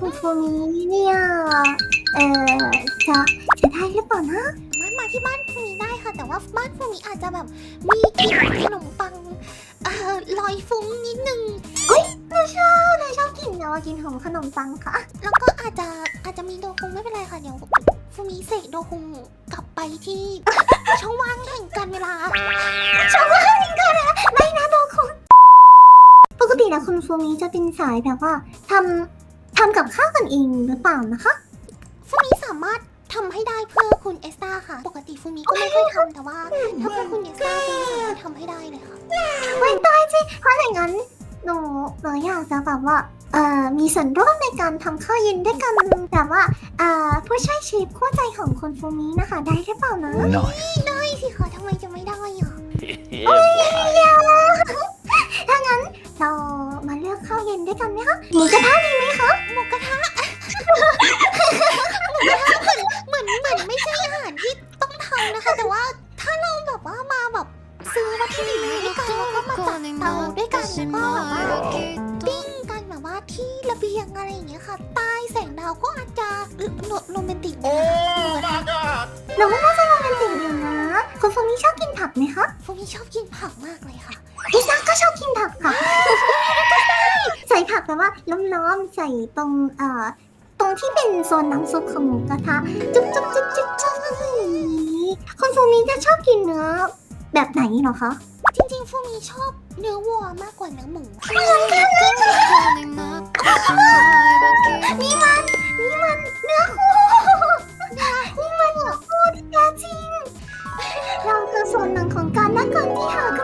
คุณฟูมิเนี่ยเออจะจะได้หรือเปล่านะมามาที่บ้านฟูมิได้ค่ะ แต่ว่าบ้านฟูมิอาจจะแบบมีกลิ่นขนมปังเอ่อลอยฟุ้งนิดนึงหนูชอบหนูชอบกินแต่ว่ากินของขนมปังค่ะ แล้วก็อาจจะอาจจะมีโดคุงไม่เป็นไรค่ะเดี๋ยวฟูมิเสกโดคุงกลับไปที่ช่องว่างแห่งการเวลาชอบมากจริงๆเลยไม่นะโดคุณปกติแล้วคุณฟูมิจะเป็นสายแบบว่าทำ ทำกับข้าวกันเองหรือเปล่านะคะฟูมิสามารถทำให้ได้เพื่อคุณเอสตาค่ะ ปกติฟูมิก็ไม่ค่อยทำแต่ว่าถ้าเพื่อคุณเอสตาฟูมิสามารถทำให้ได้เลยค่ะไม่ได้สิเพราะอย่างนั้นหนูหนูอยากจะแบบว่าเอ่อมีส่วนร่วมในการทำข้าวเย็นด้วยกันแบบว่าเอ่อผู้ช่วยเชฟคู่ใจของคุณฟูมินะคะ ได้หรือเปล่านะ Nice. ได้สิคะทำไมจะไม่ได้อะถ้างั้นเรามาเลือกข้าวเย็นด้วยกันไหมคะหมูกระทะดีไหมคะหมูกระทะ แต่ว่าถ้าเราแบบว่ามาแบบซื้อวัตถุดิบมาด้วยกันแล้วก็มาจัดเตาด้วยกันแล้วก็แบบว่าปิ้งกันแบบว่าที่ระเบียงอะไรอย่างเงี้ยค่ะใต้แสงดาวก็อาจจะโรโรแมนติกนะคะหมูกระทะเราก็น่าจะโรแมนติกอยู่นะคุณฟูมิชอบกินผักไหมคะฟูมิชอบกินผักมากเลยค่ะลิซ่าก็ชอบกินผักค่ะใส่ผักแบบว่าล้อมๆใส่ตรงเอ่อตรงที่เป็นโซนน้ำซุปของหมูกระทะจุ๊บจุ๊บจุ๊บจุ๊บจุ๊บ คนฟูมิจะชอบกินเนื้อแบบไหนเนาะคะ จริงๆฟูมิชอบเนื้อวัวมากกว่าเนื้อหมูเหมือนกันเลยนี่มันนี่มันเนื้อคู่นี่มันเนื้อคู่แท้จริง เราคือส่วนหนึ่งของการนักการที่หาก